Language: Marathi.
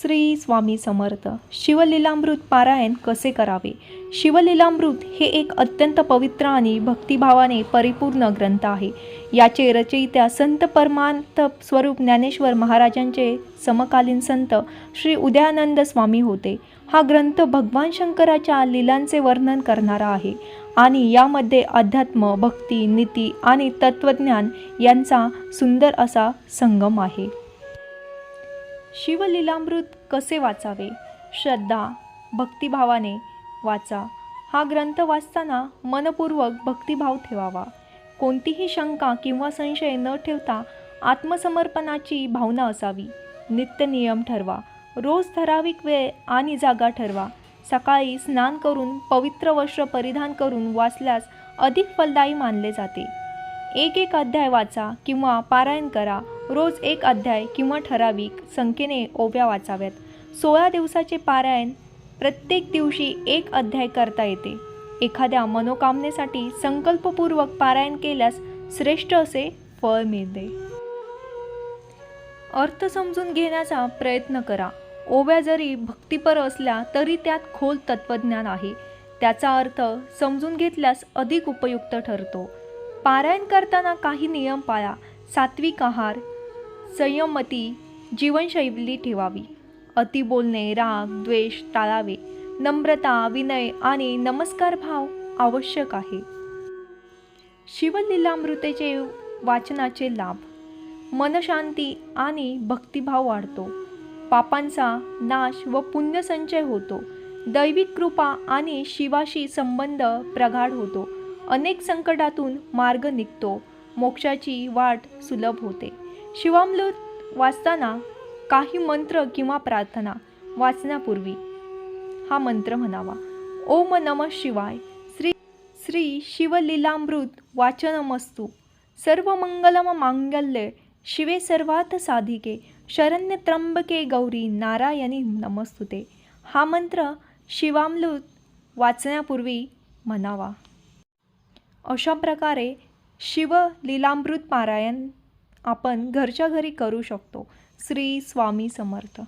श्री स्वामी समर्थ. शिवलीलामृत पारायण कसे करावे? शिवलीलामृत हे एक अत्यंत पवित्र आणि भक्तिभावाने परिपूर्ण ग्रंथ आहे. याचे रचयित्या संत परमांत स्वरूप ज्ञानेश्वर महाराजांचे समकालीन संत श्री उदयानंद स्वामी होते. हा ग्रंथ भगवान शंकराच्या लीलांचे वर्णन करणारा आहे आणि यामध्ये अध्यात्म भक्ती नीती आणि तत्त्वज्ञान यांचा सुंदर असा संगम आहे. शिवलीलामृत कसे वाचावे? श्रद्धा भक्तिभावाने वाचा. हा ग्रंथ वाचताना मनपूर्वक भक्तिभाव ठेवावा. कोणतीही शंका किंवा संशय न ठेवता आत्मसमर्पणाची भावना असावी. नित्य नियम ठरवा. रोज ठराविक वेळ आणि जागा ठरवा. सकाळी स्नान करून पवित्र वस्त्र परिधान करून वाचल्यास अधिक फलदायी मानले जाते. एक एक अध्याय वाचा किंवा पारायण करा. रोज एक अध्याय किंवा ठराविक संख्येने ओव्या वाचाव्यात. सोळा दिवसाचे पारायण प्रत्येक दिवशी एक अध्याय करता येते. एखाद्या मनोकामनेसाठी संकल्पपूर्वक पारायण केल्यास श्रेष्ठ असे फळ मिळते. अर्थ समजून घेण्याचा प्रयत्न करा. ओव्या जरी भक्तिपर असल्या तरी त्यात खोल तत्त्वज्ञान आहे. त्याचा अर्थ समजून घेतल्यास अधिक उपयुक्त ठरतो. पारायण करताना काही नियम पाळा. सात्विक आहार संयमती जीवनशैली ठेवावी. अति बोलणे राग द्वेष टाळावे. नम्रता विनय आणि नमस्कार भाव आवश्यक आहे. शिवलीलामृतेचे वाचनाचे लाभ. मनशांती आणि भक्तिभाव वाढतो. पापांचा नाश व पुण्यसंचय होतो. दैविक कृपा आणि शिवाशी संबंध प्रगाढ होतो. अनेक संकटातून मार्ग निघतो. मोक्षाची वाट सुलभ होते. शिवामृत वाचताना काही मंत्र किंवा प्रार्थना वाचण्यापूर्वी हा मंत्र म्हणावा. ओम नम शिवाय. श्री श्री शिवलीलामृत वाचनमस्तू. सर्व मंगलम मांगल्य. शिवे सर्वात साधिके. शरण्य त्र्यंबके गौरी नारायणी नमस्तुते. हा मंत्र शिवामृत वाचण्यापूर्वी म्हणावा. अशा प्रकारे शिवलीलामृत पारायण आपण घरच्या घरी करू शकतो. श्री स्वामी समर्थ.